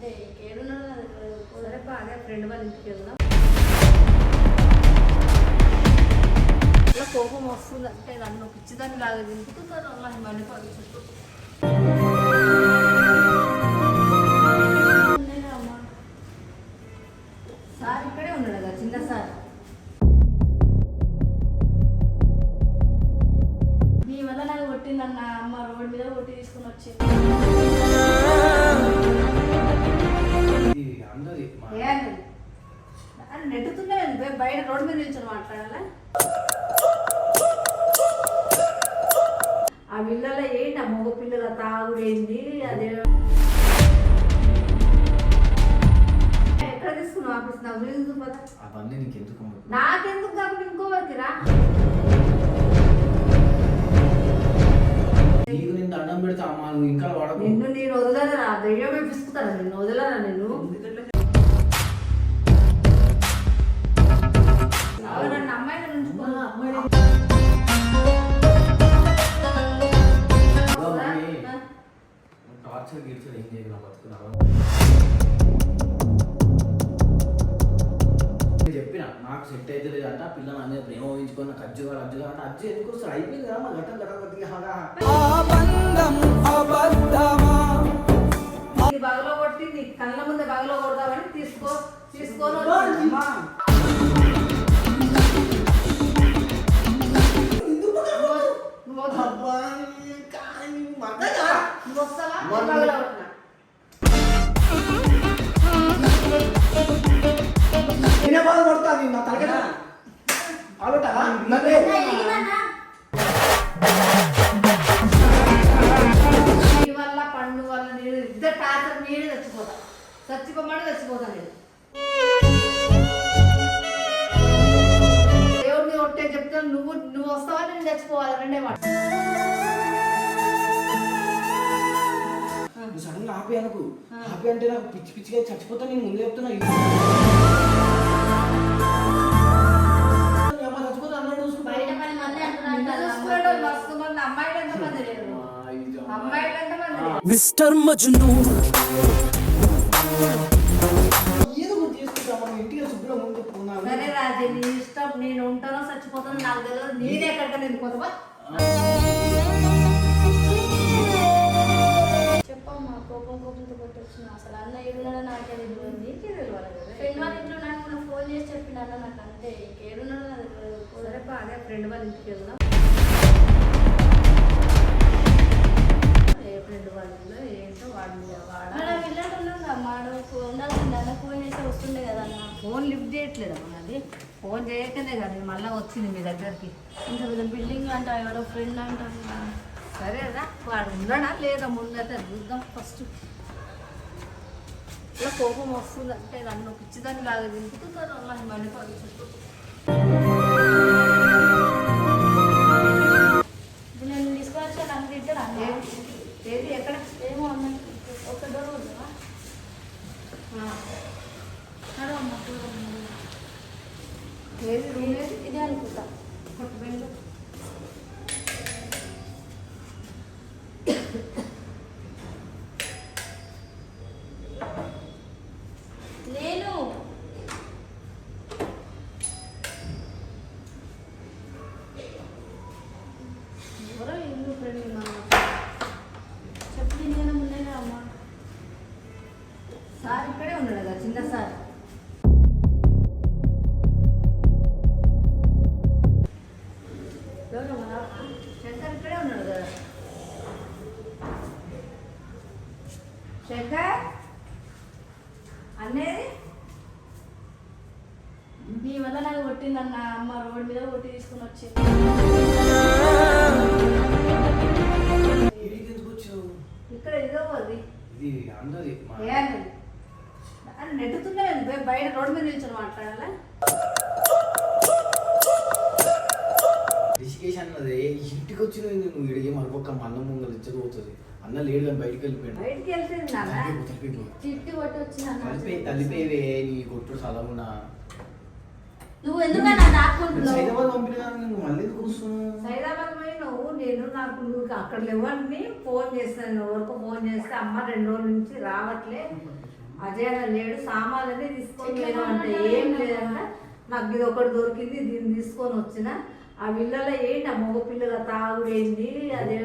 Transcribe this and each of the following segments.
సరే అదే ఫ్రెండ్ వాళ్ళ ఇంటికి వెళ్దాం. ఇలా కోపం వస్తుంది అంటే నన్ను పిచ్చిదాన్ని లాగా దింపుతున్నారు అలా మనీ పది చుట్టూ? సార్ ఇక్కడే ఉన్నాడు కదా చిన్న సార్. నీ వల్ల నాకు కొట్టిందన్న అమ్మ రోడ్ మీద కొట్టి తీసుకుని వచ్చింది. ఇది అందరి నెట్టుతున్నావు బయట రోడ్డు మీద నిల్చొని మాట్లాడాలా? ఆ పిల్లల ఏంటి? ఆ మగ పిల్లల తాగుడు ఏంది అదే ఎక్కడ తీసుకున్నావు? ఆఫీస్ నీకు అమ్మ? నాకెందుకు చెప్పిన నాకు సెట్ అయితే లేదంట ఆ పిల్లని అందరూ ప్రేమ ఊహించుకొని నాకు అజ్జుగా అజ్జుగా అంటే అజ్జు ఎందుకు వస్తారు అయిపోయింది కదా మా గట్టం హాగా బగలో కళ్ళ ముందే బగలో కొడదామని తీసుకో తీసుకొని నీ వల్ల పండు వల్ల నేను ఇద్దరు టార్చర్ నేనే చచ్చిపోతా. చచ్చిపోమని చచ్చిపోతా నేను. దేవుడిని ఒట్టే చెప్తాను నువ్వు నువ్వు వస్తావా నేను చచ్చిపోవాలి? రెండే మాట. సడన్గా ఆపి అంటే నాకు పిచ్చి పిచ్చిగా చచ్చిపోతా నేను ముందే చెప్తున్నా. మిస్టర్ మజ్ను. సరే రాజే నీ ఇష్టం. నేను ఉంటానో చచ్చిపోతానో నాకు తెలియదు నేనే ఎక్కడికైనా వెళ్ళిపోతావా చెప్పమ్మా కోపం కోపంతో కొట్టొచ్చిన. అసలు అన్న ఏడున్నాడో నాకే తెలియదు నీకే తెలియాలి కదా. ఫ్రెండ్ వాళ్ళ ఇంట్లో నాకు మొన్న ఫోన్ చేసి అన్న నాకు అంతే. నాకు తెలియదు సరే అదే ఫ్రెండ్ వాళ్ళ ఇంటికి వెళ్దాం. ఫ్రెండ్ వాళ్ళ ఏంటో వాడి వాడ మన కదా మాడు ఉండాల్సింది అన్న ఫోన్ చేస్తే వస్తుండే కదా అన్న. ఫోన్ లిఫ్ట్ చేయట్లేదు అది ఫోన్ చేయకనే కదా మళ్ళీ వచ్చింది మీ దగ్గరికి. ఇంత పెద్ద బిల్డింగ్ అంట ఎవరో ఫ్రెండ్ అంట. సరే రా వాడు ఉన్నాడా లేదా ముందట చూద్దాం ఫస్ట్ ఇలా కోపం వస్తుంది అంటే నన్ను పిచ్చిదాన్ని లాగా దింపుతున్నారు అలా మనీ పది చుట్టూ ఏది ఎక్కడ? ఏమో అన్న ఒక డోర్ ఉందా? అమ్మ. ఏది రూమ్ ఏది? ఇదే అనుకుంటా. కొట్టు వెళ్ళు. నీ వల్ల నాకు కొట్టిందన్న అమ్మ రోడ్ మీద కొట్టి తీసుకుని వచ్చింది. ఇడికి ఎందుకు వచ్చావు? ఇక్కడ ఇదో ఇది ఏ అన్నది అని బయట రోడ్డు మీద నిల్చొని మాట్లాడాలా? రిషికేష్ అన్నది ఇంటికి వచ్చిన నువ్వు ఇడిగే మరొక మా అన్నం ముంగలు ఇచ్చకపోతుంది అన్న లేడు కానీ బయటికి వెళ్ళిపోయాడు. బయటికి వెళ్తే నాన్న? తలిపేపు, తలిపేపు. చిట్టి కొట్టి తలిపేవే నీ కొట్టు చదవునా నువ్వు ఎందుకన్నా దాక్కుంటున్నావు? హైదరాబాద్ పంపిన నువ్వు మళ్ళీ ఎందుకు వస్తున్నావు సైదాబాద్ పోయి నువ్వు నేను నాకు నువ్వు అక్కడ లేవని ఫోన్ చేస్తాను. ఎవరికో ఫోన్ చేస్తే అమ్మ రెండు రోజుల నుంచి రావట్లే. అజయ్ లేడు. సామాన్లన్నీ తీసుకొని పోయినా అంటే ఏం లేదంట. నాకు ఇది ఒకటి దొరికింది దీన్ని తీసుకొని వచ్చిన. ఆ పిల్లల ఏంటి ఆ మగ పిల్లల తాగుడు ఏంది అదే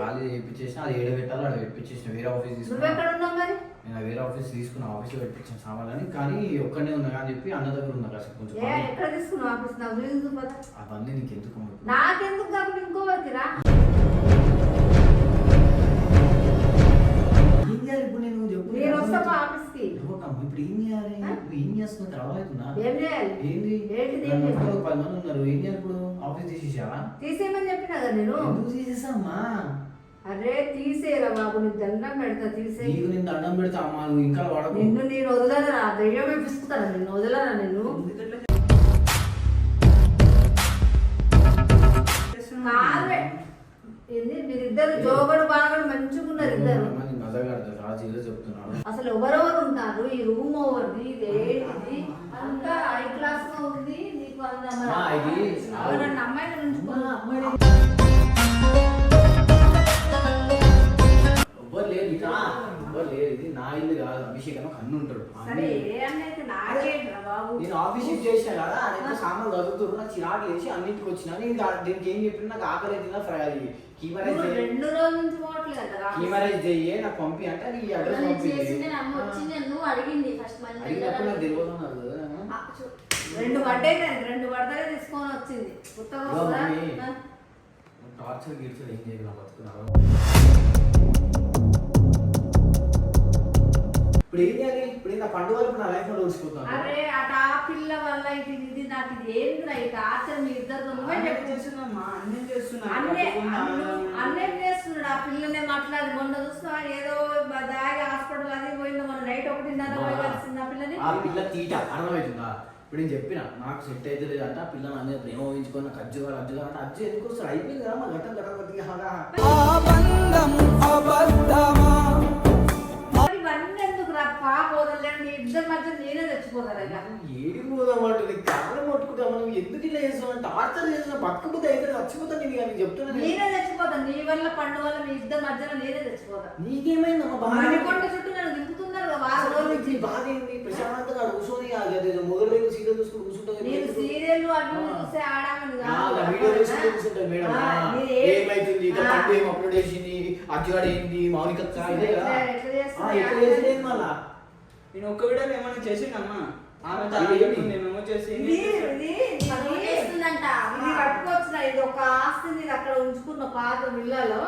ఖాళీ చేయించేసిన అది ఏడ పెట్టాలో అక్కడ పెట్టించేసిన వేరే ఆఫీస్ తీసుకున్నా. నేను వేరే ఆఫీస్ తీసుకున్నా ఆఫీస్లో పెట్టించిన సామాన్లని కానీ ఒక్కనే ఉన్నా అని చెప్పి అన్న దగ్గర ఉన్నా కాస్త కొంచెం ఆఫీస్? అవన్నీ నీకు ఎందుకు? నాకెందుకు కాకుండా ఏం చేయాలి? ఏం చేస్తున్నా అర్థమవుతుందా ఏం చేయాలి? ఏంది? ఏంటిది ఏం చేయాలి? పది మంది ఉన్నారు. ఏం చేయాలి ఇప్పుడు? ఆఫీస్ తీసేసావా? తీసేయమని చెప్పినా కదా నేను? ఎందుకు తీసేసామ్మా? అరే తీసేయరా బాబు. నీకు దండం పెడతా తీసేయి. నీకు నేను దండం పెడతా అమ్మా. నువ్వు ఇంకా వాడకు. నిన్ను నేను వదలరా దయ్యమే పిసుకుతాను నిన్ను వదలరా నేను కాదే. మీరిద్దరు జోగడు బాగడు మంచిగా ఉన్నారు ఇద్దరు అమ్మా, నేను మజాగా రాజీలో చెప్తున్నాను అసలు ఎవరెవరు ఉంటారు? ఈ రూమ్ ఓవర్ది ఇది ఏంటిది? అంతా హై క్లాస్గా ఉంది. నీకు అంత ఎవరన్నా అమ్మాయిని ఉంచుకున్నా ఎవ్వరు లేరు ఇక ఎవ్వరు లేరు. ఇది నా ఇల్లు కాదు. అభిషేక్ అని కన్ను ఉంటాడు. సరే ఏ అన్నైతే నేను ఆఫీస్ షిఫ్ట్ చేసిన కదా ఆయన సామాన్ చదువుతున్నారు నాకు చిరాకు లేచి అన్నింటికి వచ్చిన. నేను దీనికి ఏం చెప్పిన నాకు ఆకలి అవుతుందా ఫ్రై అది కీమరైజ్ రెండు రోజుల నుంచి పోవట్లేదు కీమరైజ్ చెయ్యి నాకు పంపి అంటే నీ అడ్రస్ నువ్వు అడిగింది ఫస్ట్ మళ్ళీ నాకు తెలియదు. రెండు పడ్డాయి రెండు పడతానే తీసుకొని వచ్చింది? టార్చర్ గీర్చర్ ఏం చేయగల బతుకున్నారు ఇప్పుడు ఏం చేయాలి? పండుగ వరకు నా లైఫ్లో ఓడిచిపోతున్నాను అరే ఆ టా పిల్ల వల్ల ఇది ఇది నాకు ఇది ఏంటి ఈ టార్చర్ మీ ఇద్దరు నువ్వే చెప్పు. అన్నే అన్ను- అన్నేం చేస్తున్నాడు? ఆ పిల్లనే మాట్లాడి. మొన్న చూస్తున్నా ఏదో దాగి హాస్పిటల్ అది పోయింది. మొన్న నైట్ ఒకటిన్నర పోయి కలిసింది ఆ పిల్లని. ఆ పిల్ల తీట అర్థమవుతుందా ఇప్పుడు నేను చెప్పిన నాకు సెట్ అయితే లేదంట ఆ పిల్ల నా మీద ప్రేమ ఊహించుకొని నాకు అజ్జు గారు అజ్జు గారు అంటే అజ్జు ఎందుకు వస్తారు అయిపోయింది కదా మా ఘట్టం మరి పోదామంటే నీకు కాలం పట్టుకుంటా మనం ఎందుకు ఇలా చేస్తాం టార్చర్ చేసిన పక్కకపోతే అయితే చచ్చిపోతాను నేను కానీ చెప్తున్నా నేను. నేనే తెచ్చిపోతాను నీ వల్ల పండు వల్ల మీ ఇద్దరి మధ్యలో నేనే తెచ్చిపోతాను నీకేమైందమ్మా బాగా మణికొండ చుట్టూ నన్ను దింపుతున్నారు నీ బాధ ఏంది? ప్రశాంతంగా కూర్చొని మొదలు సీరియల్ చూసుకుని నేను సీరియల్ అటు చూసే ఆడామని ఆ, ఆ వీడియో చూసుకుంటూ కూర్చుంటుంది మేడం. ఆ, ఏమైతుంది? ఇక పండు ఏం అప్లోడ్ చేసింది? ఏంది? మౌనిక ఎట్లా చేసింది మళ్ళా? నేను ఒక్క వీడియో ఏమైనా చేసిందమ్మా ఇది చేసి ఇది ఒక ఆస్తి ఇది అక్కడ ఉంచుకున్న పాత విల్లలో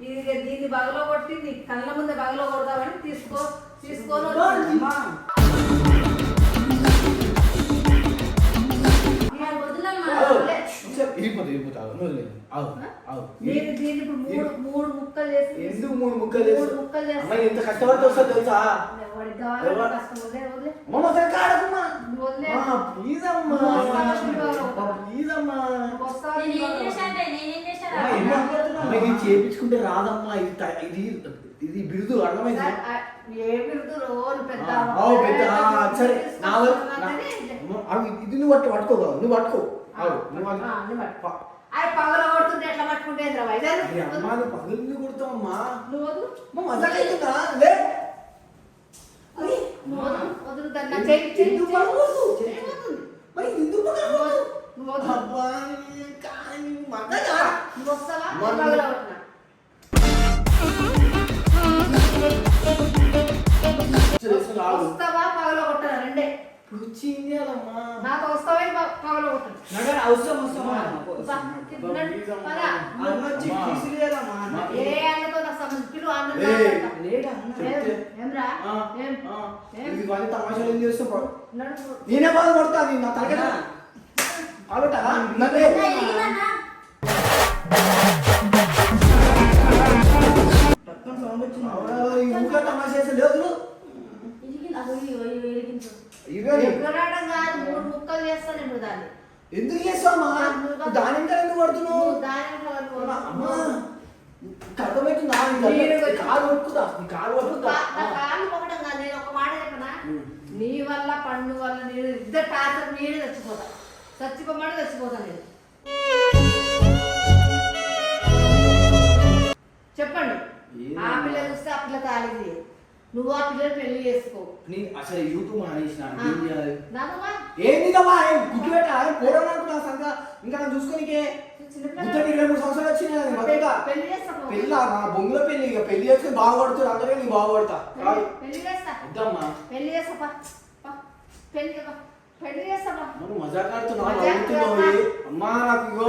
ఇది దీన్ని బగలో కొట్టి నీ కళ్ళ ముందే బగలో కొడదామని తీసుకో తీసుకొని ఆగు, ఆగు. నేను దీన్ని ఇప్పుడు మూడు మూడు ముక్కలు చేసి ఎందుకు మూడు ముక్కలు చేస్తావు? మూడు ముక్కలు చేస్తా. అమ్మాయి ఎంత కష్టపడి వస్తుందో తెలుసా? కష్టం? వదిలే వదిలే. కాడకమ్మా వదిలే. ప్లీజ్ అమ్మా ప్లీజ్ అమ్మా నేను ఏం చేశాను అమ్మాయి ఇది చేపించుకుంటే రాదమ్మా ఇది ఇది ఇది బిరుదు అర్థమైంది? సార్, ఆ, ఏ బిరుదు రోజు పెద్ద సరే నా ఇది నువ్వు పట్టు పట్టుకో. బావ, నువ్వు పట్టుకో. నువ్వు అది- పగల కొడుతుంటే ఎట్లా పట్టుకుంటే ఏంద్రా వైజాగ్? అరే అమ్మా నువ్వు పగలు ఎందుకు కొడతావమ్మా నువ్వు వదులు. మజాక్ అవుతుందా? నువ్వు వస్తావా? మరి- నేను పగల కొట్టినా. చేస్తున్నా, ఆగు. వస్తావా పగల కొట్టనా నాకు వస్తావా పగల నగర అవసరం. ఏ అన్నతో నాకు సంబంధం అన్నం. లేడా? ఏమ్రా? ఏం? ఇది తమాషాలు ఏం. నేనే బాధ పడతా నీ నా తలక అన్నా. ఎందుకు చేస్తావమ్మా దాని ఇంకా ఎందుకు పడుతున్నావు? అమ్మా నీ మీరు కాలు పట్టుకుందా నీ కాలు నువ్వు పట్టుకుందా కా- నా కాళ్ళు పొగడం కాదు నేను ఒక మాట చెప్పనా? నీ వల్ల పండు వల్ల నేను ఇద్దరు టార్చర్ నేనే చచ్చిపోతా. చచ్చిపోమని చచ్చిపోతా నేను. చెప్పండి. ఆ పిల్ల చూస్తే ఆ పిల్ల తాళిది నువ్వు ఆ పిల్లలు పెళ్ళి చేసుకో. నీ అసలు యూట్యూబ్ మానేసిన. ఏం చేయాలి ఏంది కమ్మా ఏం గుడ్డు పెట్టా పోవడం అనుకున్నా సంగ ఇంకా నన్ను చూసుకోనికే. ముద్దటి ఇరవై మూడు సంవత్సరాలు వచ్చినాయి కదా మధ్యగా పెళ్ళి. పెళ్ళి నా బొంగులో పెళ్ళి ఇక పెళ్ళి చేసుకుని బాగుపడుతుంది అందరూ నీ బాగుపడతా. పెళ్ళి చేస్తా. వద్దమ్మా. పెళ్ళి చేస్తా. పెళ్ళి చేస్తా. నువ్వు? అమ్మా నాకు ఇగో.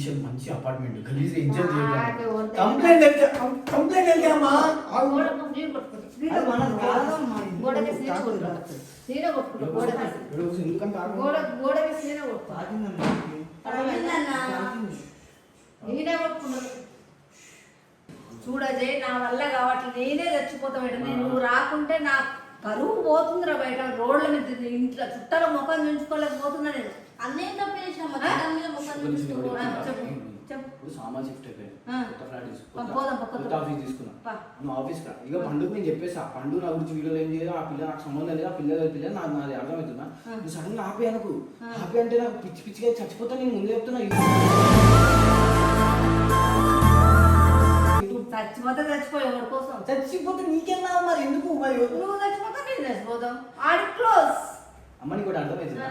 స్పెషల్ మంచి అపార్ట్మెంట్ గలీజ్ ఎంజాయ్ చేయాలి కంప్లైంట్ అంటే కంప్లైంట్ అయితే అమ్మా చూడజే నా వల్ల కాబట్టి నేనే చచ్చిపోతాడు నువ్వు రాకుంటే నా కరువు పోతుందిరా బయట రోడ్ల మీద ఇంట్లో చుట్టాల ముఖం ఉంచుకోలేకపోతున్నా నేను. దాని మీద ముఖం. ఇప్పుడు సామాన్ షిఫ్ట్ అయిపోయాను. కొత్త ఫ్లాట్ కొత్త- ఆఫీస్ తీసుకున్నా. నువ్వు ఆఫీస్ రా. ఇక పండుగ నేను చెప్పేసా. పండు నా గురించి వీడియోలు ఏం చేయదు ఆ పిల్ల నాకు సంబంధం లేదు. ఆ పిల్ల పిల్ల నాకు నాది అర్థమవుతున్నా ఆ. నువ్వు సడన్గా ఆపే అనుకు. ఆపే అంటే నాకు పిచ్చి పిచ్చిగా చచ్చిపోతా నేను ముందే చెప్తున్నా. చచ్చిపోతే చచ్చిపోయి ఎవరి కోసం? చచ్చిపోతే నీకెన్నా మరి? ఎందుకు? మరి నువ్వు చచ్చిపోతే నేను చచ్చిపోతాం. ఆడి క్లోజ్ అమ్మ నీకు ఒకటి అర్థమవుతుందా.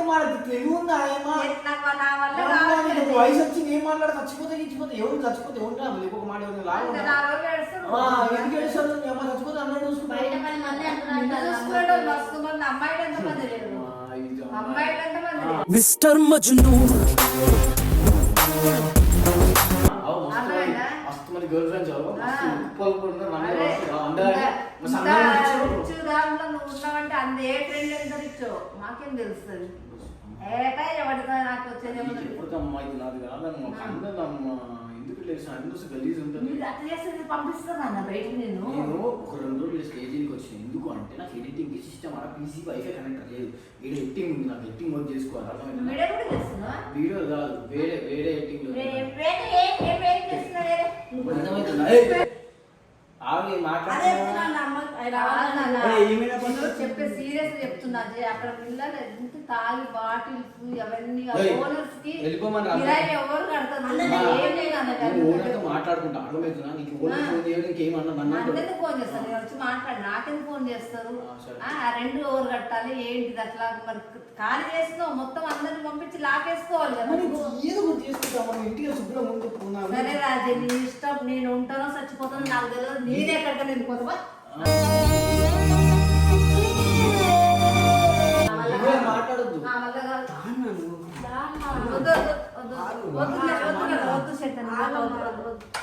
అంటే మన తెలివుందాయమ్మా నాకు వయసు వచ్చి నేను మాట్లాడ చచ్చిపోతే ఇచ్చిపోతే ఎవరు చచ్చిపోతే ఉంటా ఇంకొక మాట ఎవరు లాగా ఎందుకు ఏడుస్తాడు అమ్మ చచ్చిపోతే అన్నట్టు చూసుకుంటాడు మిస్టర్ మజ్ను. మస్తు మరి గర్ల్ ఫ్రెండ్స్ అందరూ మాకేం తెలుస్తుంది ఏటా ఎవరిదా నాకు వచ్చేది నీకు ఇది నాది కాదమ్మా. కన్నదమ్మా ఎందుకు లేదు అందరూ గలీజ్ ఉంటుంది. మీరు అట్లా చేస్తే పంపిస్తాను అన్న బయటికి నేను. నేను ఒక రెండు రోజులు స్టేజీకి వచ్చిన. ఎందుకు అంటే నాకు ఎడిటింగ్ సిస్టమ్ అలా పీసీ వైఫై కనెక్టర్ లేదు ఎడిటింగ్ ఉంది నాకు. ఎడిటింగ్ వర్క్ చేసుకోవాలి. అర్థమైందా? వీడియో కూడా చేస్తున్నా వీడియో కాదు. వేరే వేరే ఎడిటింగ్లో అర్థమవుతుందా? ఆమె మాట్లాడుతున్నా. చెప్పే సీరియస్ చెప్తున్నా అక్కడ పిల్లలు తాగి బాటిల్స్ అవన్నీ ఓనర్స్కి ఎవరు కడతారు? మాట్లాడుకుంటా అర్థమవుతున్నా నీకు ఓనర్ ఫోన్ చేయడం ఇంకేమన్నా ఫోన్ చేస్తారు వచ్చి మాట్లాడు నాకెందుకు ఫోన్ చేస్తారు? రెండు ఓవర్ కట్టాలి? ఏంటిది అట్లా? మరి ఖాళీ చేసినావు మొత్తం అందరిని పంపించి లాకేసుకోవాలి కదా. ఏదో ఇంటికి సరే రాజే నీ ఇష్టం నేను ఉంటానో చచ్చిపోతాను నాకు తెలియదు ఇది ఎక్కడికి నేను పోతావా వద్దు వద్దు వద్దు వద్దు